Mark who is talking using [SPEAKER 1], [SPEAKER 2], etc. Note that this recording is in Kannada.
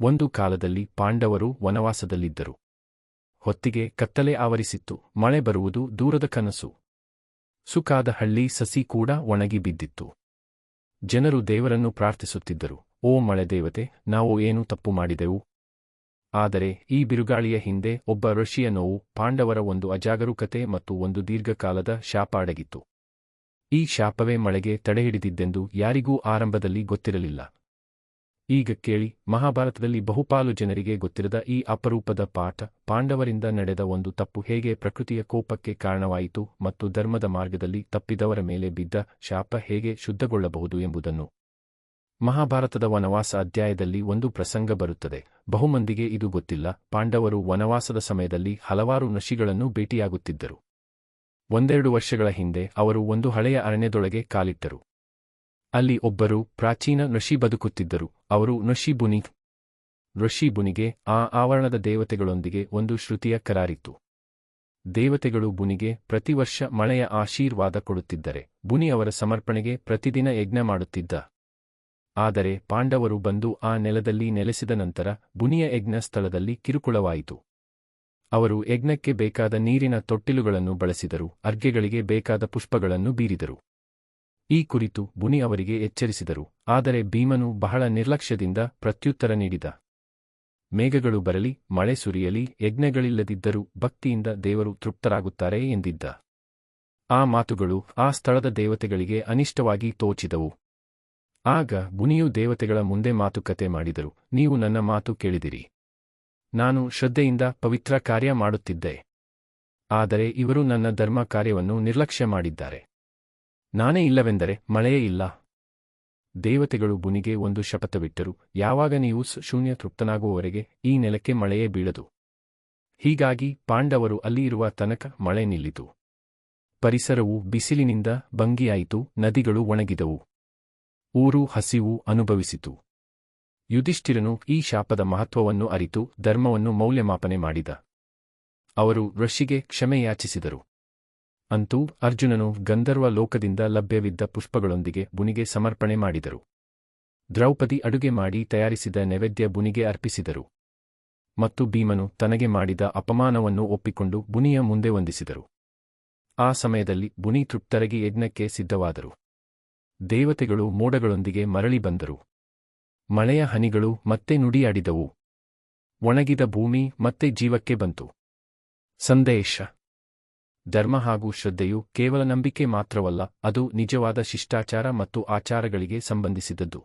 [SPEAKER 1] ಒಂದು ಕಾಲದಲ್ಲಿ ಪಾಂಡವರು ವನವಾಸದಲ್ಲಿದ್ದರು. ಹೊತ್ತಿಗೆ ಕತ್ತಲೆ ಆವರಿಸಿತ್ತು, ಮಳೆ ಬರುವುದು ದೂರದ ಕನಸು. ಸುಕಾದ ಹಳ್ಳಿ ಸಸಿ ಕೂಡ ಒಣಗಿ ಬಿದ್ದಿತ್ತು. ಜನರು ದೇವರನ್ನು ಪ್ರಾರ್ಥಿಸುತ್ತಿದ್ದರು, ಓ ಮಳೆ ದೇವತೆ, ನಾವು ಏನು ತಪ್ಪು ಮಾಡಿದೆವು? ಆದರೆ ಈ ಬಿರುಗಾಳಿಯ ಹಿಂದೆ ಒಬ್ಬ ಋಷಿಯ ನೋವು ಪಾಂಡವರ ಒಂದು ಅಜಾಗರೂಕತೆ ಮತ್ತು ಒಂದು ದೀರ್ಘಕಾಲದ ಶಾಪ ಅಡಗಿತ್ತು. ಈ ಶಾಪವೇ ಮಳೆಗೆ ತಡೆಹಿಡಿದಿದ್ದೆಂದು ಯಾರಿಗೂ ಆರಂಭದಲ್ಲಿ ಗೊತ್ತಿರಲಿಲ್ಲ. ಈಗ ಕೇಳಿ, ಮಹಾಭಾರತದಲ್ಲಿ ಬಹುಪಾಲು ಜನರಿಗೆ ಗೊತ್ತಿರದ ಈ ಅಪರೂಪದ ಪಾಠ, ಪಾಂಡವರಿಂದ ನಡೆದ ಒಂದು ತಪ್ಪು ಹೇಗೆ ಪ್ರಕೃತಿಯ ಕೋಪಕ್ಕೆ ಕಾರಣವಾಯಿತು ಮತ್ತು ಧರ್ಮದ ಮಾರ್ಗದಲ್ಲಿ ತಪ್ಪಿದವರ ಮೇಲೆ ಬಿದ್ದ ಶಾಪ ಹೇಗೆ ಶುದ್ಧಗೊಳ್ಳಬಹುದು ಎಂಬುದನ್ನು. ಮಹಾಭಾರತದ ವನವಾಸ ಅಧ್ಯಾಯದಲ್ಲಿ ಒಂದು ಪ್ರಸಂಗ ಬರುತ್ತದೆ. ಬಹುಮಂದಿಗೆ ಇದು ಗೊತ್ತಿಲ್ಲ, ಪಾಂಡವರು ವನವಾಸದ ಸಮಯದಲ್ಲಿ ಹಲವಾರು ನಶಿಗಳನ್ನು ಭೇಟಿಯಾಗುತ್ತಿದ್ದರು. ಒಂದೆರಡು ವರ್ಷಗಳ ಹಿಂದೆ ಅವರು ಒಂದು ಹಳೆಯ ಅರಣ್ಯದೊಳಗೆ ಕಾಲಿಟ್ಟರು. ಅಲ್ಲಿ ಒಬ್ಬರು ಪ್ರಾಚೀನ ನಶಿ ಬದುಕುತ್ತಿದ್ದರು. ಅವರು ನಶಿ ಬುನಿ ಋಷಿ ಬುನಿಗೆ ಆ ಆವರಣದ ದೇವತೆಗಳೊಂದಿಗೆ ಒಂದು ಶ್ರುತಿಯ ಕರಾರಿತ್ತು. ದೇವತೆಗಳು ಬುನಿಗೆ ಪ್ರತಿವರ್ಷ ಮಳೆಯ ಆಶೀರ್ವಾದ ಕೊಡುತ್ತಿದ್ದರೆ, ಬುನಿ ಅವರ ಸಮರ್ಪಣೆಗೆ ಪ್ರತಿದಿನ ಯಜ್ಞ ಮಾಡುತ್ತಿದ್ದ. ಆದರೆ ಪಾಂಡವರು ಬಂದು ಆ ನೆಲದಲ್ಲಿ ನೆಲೆಸಿದ ನಂತರ ಬುನಿಯ ಯಜ್ಞ ಸ್ಥಳದಲ್ಲಿ ಕಿರುಕುಳವಾಯಿತು. ಅವರು ಯಜ್ಞಕ್ಕೆ ಬೇಕಾದ ನೀರಿನ ತೊಟ್ಟಿಲುಗಳನ್ನು ಬಳಸಿದರು, ಅರ್ಗೆಗಳಿಗೆ ಬೇಕಾದ ಪುಷ್ಪಗಳನ್ನು ಬೀರಿದರು. ಈ ಕುರಿತು ಬುನಿ ಅವರಿಗೆ ಎಚ್ಚರಿಸಿದರು. ಆದರೆ ಭೀಮನು ಬಹಳ ನಿರ್ಲಕ್ಷ್ಯದಿಂದ ಪ್ರತ್ಯುತ್ತರ ನೀಡಿದ. ಮೇಘಗಳು ಬರಲಿ, ಮಳೆ ಸುರಿಯಲಿ, ಯಜ್ಞಗಳಿಲ್ಲದಿದ್ದರೂ ಭಕ್ತಿಯಿಂದ ದೇವರು ತೃಪ್ತರಾಗುತ್ತಾರೆ ಎಂದಿದ್ದ. ಆ ಮಾತುಗಳು ಆ ಸ್ಥಳದ ದೇವತೆಗಳಿಗೆ ಅನಿಷ್ಟವಾಗಿ ತೋಚಿದವು. ಆಗ ಬುನಿಯು ದೇವತೆಗಳ ಮುಂದೆ ಮಾತುಕತೆ ಮಾಡಿದರು. ನೀವು ನನ್ನ ಮಾತು ಕೇಳಿದಿರಿ. ನಾನು ಶ್ರದ್ಧೆಯಿಂದ ಪವಿತ್ರ ಕಾರ್ಯ ಮಾಡುತ್ತಿದ್ದೆ. ಆದರೆ ಇವರು ನನ್ನ ಧರ್ಮ ಕಾರ್ಯವನ್ನು ನಿರ್ಲಕ್ಷ್ಯ ಮಾಡಿದ್ದಾರೆ. ನಾನೇ ಇಲ್ಲವೆಂದರೆ ಮಳೆಯೇ ಇಲ್ಲ. ದೇವತೆಗಳು ಬುನಿಗೆ ಒಂದು ಶಪಥವಿಟ್ಟರು. ಯಾವಾಗ ನೀವು ಶೂನ್ಯ ತೃಪ್ತನಾಗುವವರೆಗೆ ಈ ನೆಲಕ್ಕೆ ಮಳೆಯೇ ಬೀಳದು. ಹೀಗಾಗಿ ಪಾಂಡವರು ಅಲ್ಲಿ ಇರುವ ತನಕ ಮಳೆ ನಿಲ್ಲಿತು. ಪರಿಸರವು ಬಿಸಿಲಿನಿಂದ ಭಂಗಿಯಾಯಿತು, ನದಿಗಳು ಒಣಗಿದವು. ಊರು ಹಸಿವು ಅನುಭವಿಸಿತು. ಯುಧಿಷ್ಠಿರನು ಈ ಶಾಪದ ಮಹತ್ವವನ್ನು ಅರಿತು ಧರ್ಮವನ್ನು ಮೌಲ್ಯಮಾಪನೆ ಮಾಡಿದ. ಅವರು ಋಷಿಗೆ ಕ್ಷಮೆ ಯಾಚಿಸಿದರು ಅಂತೂ ಅರ್ಜುನನು ಗಂಧರ್ವ ಲೋಕದಿಂದ ಲಭ್ಯವಿದ್ದ ಪುಷ್ಪಗಳೊಂದಿಗೆ ಬುನಿಗೆ ಸಮರ್ಪಣೆ ಮಾಡಿದರು. ದ್ರೌಪದಿ ಅಡುಗೆ ಮಾಡಿ ತಯಾರಿಸಿದ ನೈವೇದ್ಯ ಬುನಿಗೆ ಅರ್ಪಿಸಿದರು. ಮತ್ತು ಭೀಮನು ತನಗೆ ಮಾಡಿದ ಅಪಮಾನವನ್ನು ಒಪ್ಪಿಕೊಂಡು ಬುನಿಯ ಮುಂದೆ ವಂದಿಸಿದರು. ಆ ಸಮಯದಲ್ಲಿ ಬುನಿ ತೃಪ್ತರಗಿ ಯಜ್ಞಕ್ಕೆ ಸಿದ್ಧವಾದರು. ದೇವತೆಗಳು ಮೋಡಗಳೊಂದಿಗೆ ಮರಳಿ ಬಂದರು. ಮಳೆಯ ಹನಿಗಳು ಮತ್ತೆ ನುಡಿಯಾಡಿದವು. ಒಣಗಿದ ಭೂಮಿ ಮತ್ತೆ ಜೀವಕ್ಕೆ ಬಂತು. ಸಂದೇಶ. ಧರ್ಮ ಹಾಗೂ ಶ್ರದ್ಧೆಯು ಕೇವಲ ನಂಬಿಕೆ ಮಾತ್ರವಲ್ಲ ಅದು ನಿಜವಾದ ಶಿಷ್ಟಾಚಾರ ಮತ್ತು ಆಚಾರಗಳಿಗೆ ಸಂಬಂಧಿಸಿದದ್ದು.